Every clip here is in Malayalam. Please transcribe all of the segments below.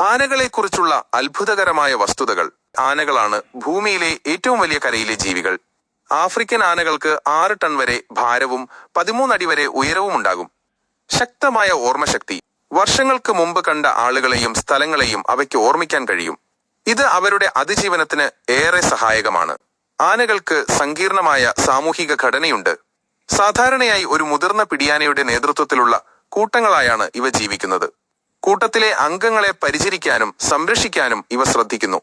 ആനകളെക്കുറിച്ചുള്ള അത്ഭുതകരമായ വസ്തുതകൾ. ആനകളാണ് ഭൂമിയിലെ ഏറ്റവും വലിയ കരയിലെ ജീവികൾ. ആഫ്രിക്കൻ ആനകൾക്ക് ആറ് ടൺ വരെ ഭാരവും പതിമൂന്നടി വരെ ഉയരവും ഉണ്ടാകും. ശക്തമായ ഓർമ്മശക്തി. വർഷങ്ങൾക്ക് മുമ്പ് കണ്ട ആളുകളെയും സ്ഥലങ്ങളെയും അവയ്ക്ക് ഓർമ്മിക്കാൻ കഴിയും. ഇത് അവരുടെ അതിജീവനത്തിന് ഏറെ സഹായകമാണ്. ആനകൾക്ക് സങ്കീർണമായ സാമൂഹിക ഘടനയുണ്ട്. സാധാരണയായി ഒരു മുതിർന്ന പിടിയാനയുടെ നേതൃത്വത്തിലുള്ള കൂട്ടങ്ങളായാണ് ഇവ ജീവിക്കുന്നത്. കൂട്ടത്തിലെ അംഗങ്ങളെ പരിചരിക്കാനും സംരക്ഷിക്കാനും ഇവ ശ്രദ്ധിക്കുന്നു.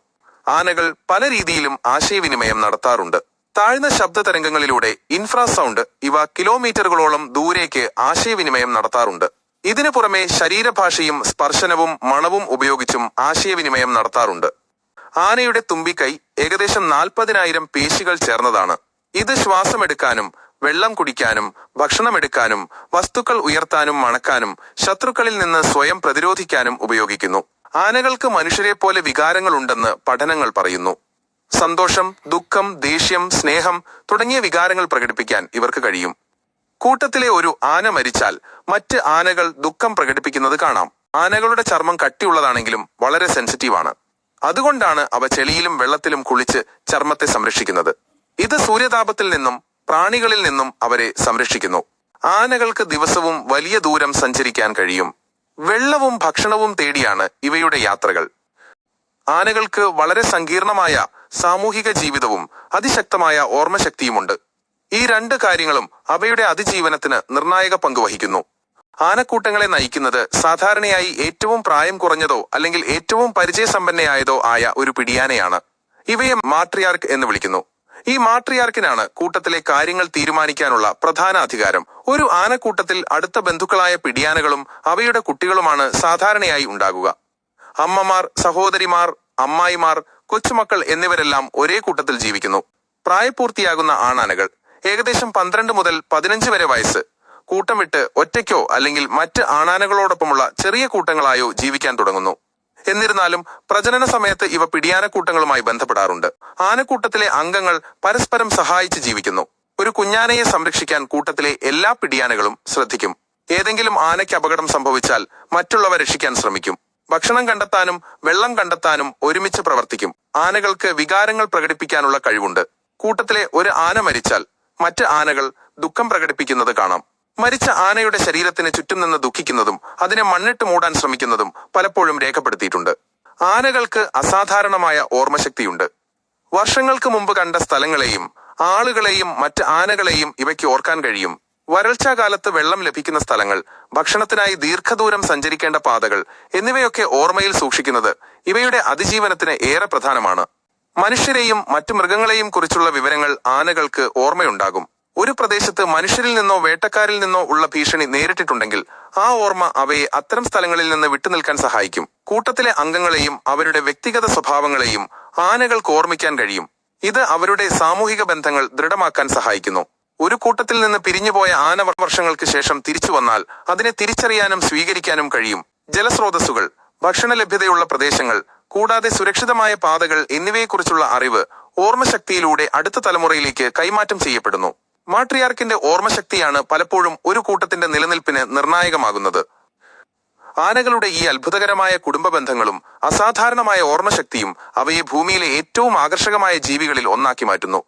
ആനകൾ പല രീതിയിലും ആശയവിനിമയം നടത്താറുണ്ട്. താഴ്ന്ന ശബ്ദ തരംഗങ്ങളിലൂടെ ഇൻഫ്രാസൗണ്ട് ഇവ കിലോമീറ്ററുകളോളം ദൂരേക്ക് ആശയവിനിമയം നടത്താറുണ്ട്. ഇതിനു പുറമെ ശരീരഭാഷയും സ്പർശനവും മണവും ഉപയോഗിച്ചും ആശയവിനിമയം നടത്താറുണ്ട്. ആനയുടെ തുമ്പിക്കൈ ഏകദേശം നാൽപ്പതിനായിരം പേശികൾ ചേർന്നതാണ്. ഇത് ശ്വാസമെടുക്കാനും വെള്ളം കുടിക്കാനും ഭക്ഷണമെടുക്കാനും വസ്തുക്കൾ ഉയർത്താനും മണക്കാനും ശത്രുക്കളിൽ നിന്ന് സ്വയം പ്രതിരോധിക്കാനും ഉപയോഗിക്കുന്നു. ആനകൾക്ക് മനുഷ്യരെ പോലെ വികാരങ്ങളുണ്ടെന്ന് പഠനങ്ങൾ പറയുന്നു. സന്തോഷം ദുഃഖം ദേഷ്യം സ്നേഹം തുടങ്ങിയ വികാരങ്ങൾ പ്രകടിപ്പിക്കാൻ ഇവർക്ക് കഴിയും. കൂട്ടത്തിലെ ഒരു ആന മരിച്ചാൽ മറ്റ് ആനകൾ ദുഃഖം പ്രകടിപ്പിക്കുന്നത് കാണാം. ആനകളുടെ ചർമ്മം കട്ടിയുള്ളതാണെങ്കിലും വളരെ സെൻസിറ്റീവാണ്. അതുകൊണ്ടാണ് അവ ചെളിയിലും വെള്ളത്തിലും കുളിച്ച് ചർമ്മത്തെ സംരക്ഷിക്കുന്നത്. ഇത് സൂര്യതാപത്തിൽ നിന്നും പ്രാണികളിൽ നിന്നും അവരെ സംരക്ഷിക്കുന്നു. ആനകൾക്ക് ദിവസവും വലിയ ദൂരം സഞ്ചരിക്കാൻ കഴിയും. വെള്ളവും ഭക്ഷണവും തേടിയാണ് ഇവയുടെ യാത്രകൾ. ആനകൾക്ക് വളരെ സങ്കീർണമായ സാമൂഹിക ജീവിതവും അതിശക്തമായ ഓർമ്മശക്തിയുമുണ്ട്. ഈ രണ്ട് കാര്യങ്ങളും അവയുടെ അതിജീവനത്തിന് നിർണായക പങ്ക് വഹിക്കുന്നു. ആനക്കൂട്ടങ്ങളെ നയിക്കുന്നത് സാധാരണയായി ഏറ്റവും പ്രായം കുറഞ്ഞതോ അല്ലെങ്കിൽ ഏറ്റവും പരിചയസമ്പന്നയായതോ ആയ ഒരു പിടിയാനയാണ്. ഇവയെ മാട്രിയാർക്ക് എന്ന് വിളിക്കുന്നു. ഈ മാട്രിയാർക്കിനാണ് കൂട്ടത്തിലെ കാര്യങ്ങൾ തീരുമാനിക്കാനുള്ള പ്രധാന അധികാരം. ഒരു ആനക്കൂട്ടത്തിൽ അടുത്ത ബന്ധുക്കളായ പിടിയാനകളും അവയുടെ കുട്ടികളുമാണ് സാധാരണയായി ഉണ്ടാകുക. അമ്മമാർ സഹോദരിമാർ അമ്മായിമാർ കൊച്ചുമക്കൾ എന്നിവരെല്ലാം ഒരേ കൂട്ടത്തിൽ ജീവിക്കുന്നു. പ്രായപൂർത്തിയാകുന്ന ആണാനകൾ ഏകദേശം പന്ത്രണ്ട് മുതൽ പതിനഞ്ച് വരെ വയസ്സ് കൂട്ടം വിട്ട് ഒറ്റയ്ക്കോ അല്ലെങ്കിൽ മറ്റ് ആണാനകളോടൊപ്പമുള്ള ചെറിയ കൂട്ടങ്ങളായോ ജീവിക്കാൻ തുടങ്ങുന്നു. എന്നിരുന്നാലും പ്രജനന സമയത്ത് ഇവ പിടിയാനക്കൂട്ടങ്ങളുമായി ബന്ധപ്പെടാറുണ്ട്. ആനക്കൂട്ടത്തിലെ അംഗങ്ങൾ പരസ്പരം സഹായിച്ച് ജീവിക്കുന്നു. ഒരു കുഞ്ഞാനയെ സംരക്ഷിക്കാൻ കൂട്ടത്തിലെ എല്ലാ പിടിയാനകളും ശ്രദ്ധിക്കും. ഏതെങ്കിലും ആനയ്ക്ക് അപകടം സംഭവിച്ചാൽ മറ്റുള്ളവ രക്ഷിക്കാൻ ശ്രമിക്കും. ഭക്ഷണം കണ്ടെത്താനും വെള്ളം കണ്ടെത്താനും ഒരുമിച്ച് പ്രവർത്തിക്കും. ആനകൾക്ക് വികാരങ്ങൾ പ്രകടിപ്പിക്കാനുള്ള കഴിവുണ്ട്. കൂട്ടത്തിലെ ഒരു ആന മരിച്ചാൽ മറ്റ് ആനകൾ ദുഃഖം പ്രകടിപ്പിക്കുന്നത് കാണാം. മരിച്ച ആനയുടെ ശരീരത്തിന് ചുറ്റും നിന്ന് ദുഃഖിക്കുന്നതും അതിനെ മണ്ണിട്ട് മൂടാൻ ശ്രമിക്കുന്നതും പലപ്പോഴും രേഖപ്പെടുത്തിയിട്ടുണ്ട്. ആനകൾക്ക് അസാധാരണമായ ഓർമ്മശക്തിയുണ്ട്. വർഷങ്ങൾക്ക് മുമ്പ് കണ്ട സ്ഥലങ്ങളെയും ആളുകളെയും മറ്റ് ആനകളെയും ഇവയ്ക്ക് ഓർക്കാൻ കഴിയും. വരൾച്ചാ കാലത്ത് വെള്ളം ലഭിക്കുന്ന സ്ഥലങ്ങൾ ഭക്ഷണത്തിനായി ദീർഘദൂരം സഞ്ചരിക്കേണ്ട പാതകൾ എന്നിവയൊക്കെ ഓർമ്മയിൽ സൂക്ഷിക്കുന്നത് ഇവയുടെ അതിജീവനത്തിന് ഏറെ പ്രധാനമാണ്. മനുഷ്യരെയും മറ്റു മൃഗങ്ങളെയും കുറിച്ചുള്ള വിവരങ്ങൾ ആനകൾക്ക് ഓർമ്മയുണ്ടാകും. ഒരു പ്രദേശത്ത് മനുഷ്യരിൽ നിന്നോ വേട്ടക്കാരിൽ നിന്നോ ഉള്ള ഭീഷണി നേരിട്ടിട്ടുണ്ടെങ്കിൽ ആ ഓർമ്മ അവയെ അത്തരം സ്ഥലങ്ങളിൽ നിന്ന് വിട്ടുനിൽക്കാൻ സഹായിക്കും. കൂട്ടത്തിലെ അംഗങ്ങളെയും അവരുടെ വ്യക്തിഗത സ്വഭാവങ്ങളെയും ആനകൾക്ക് ഓർമ്മിക്കാൻ കഴിയും. ഇത് അവരുടെ സാമൂഹിക ബന്ധങ്ങൾ ദൃഢമാക്കാൻ സഹായിക്കുന്നു. ഒരു കൂട്ടത്തിൽ നിന്ന് പിരിഞ്ഞുപോയ ആന വർഷങ്ങൾക്ക് ശേഷം തിരിച്ചു വന്നാൽ അതിനെ തിരിച്ചറിയാനും സ്വീകരിക്കാനും കഴിയും. ജലസ്രോതസ്സുകൾ ഭക്ഷണ ലഭ്യതയുള്ള പ്രദേശങ്ങൾ കൂടാതെ സുരക്ഷിതമായ പാതകൾ എന്നിവയെക്കുറിച്ചുള്ള അറിവ് ഓർമ്മശക്തിയിലൂടെ അടുത്ത തലമുറയിലേക്ക് കൈമാറ്റം ചെയ്യപ്പെടുന്നു. മാട്രിയാർക്കിന്റെ ഓർമ്മശക്തിയാണ് പലപ്പോഴും ഒരു കൂട്ടത്തിന്റെ നിലനിൽപ്പിന് നിർണായകമാകുന്നത്. ആനകളുടെ ഈ അത്ഭുതകരമായ കുടുംബ ബന്ധങ്ങളും അസാധാരണമായ ഓർമ്മശക്തിയും അവയെ ഭൂമിയിലെ ഏറ്റവും ആകർഷകമായ ജീവികളിൽ ഒന്നാക്കി മാറ്റുന്നു.